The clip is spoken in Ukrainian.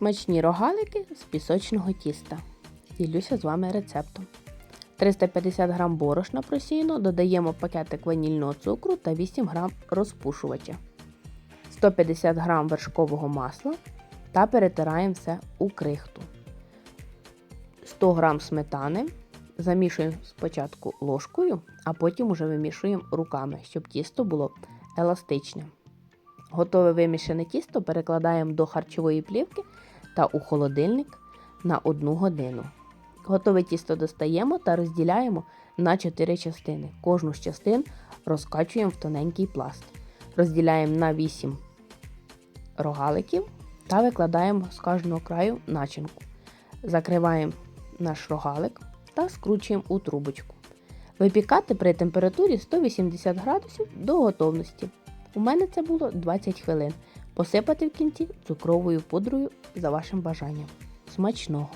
Смачні рогалики з пісочного тіста. Ділюся з вами рецептом. 350 г борошна просіяно, додаємо пакетик ванільного цукру та 8 г розпушувача, 150 г вершкового масла та перетираємо все у крихту. 100 г сметани замішуємо спочатку ложкою, а потім уже вимішуємо руками, щоб тісто було еластичне. Готове вимішане тісто перекладаємо до харчової плівки та у холодильник на 1 годину. Готове тісто достаємо та розділяємо на 4 частини. Кожну з частин розкачуємо в тоненький пласт. Розділяємо на 8 рогаликів та викладаємо з кожного краю начинку. Закриваємо наш рогалик та скручуємо у трубочку. Випікати при температурі 180 градусів до готовності. У мене це було 20 хвилин. Посипати в кінці цукровою пудрою за вашим бажанням. Смачного!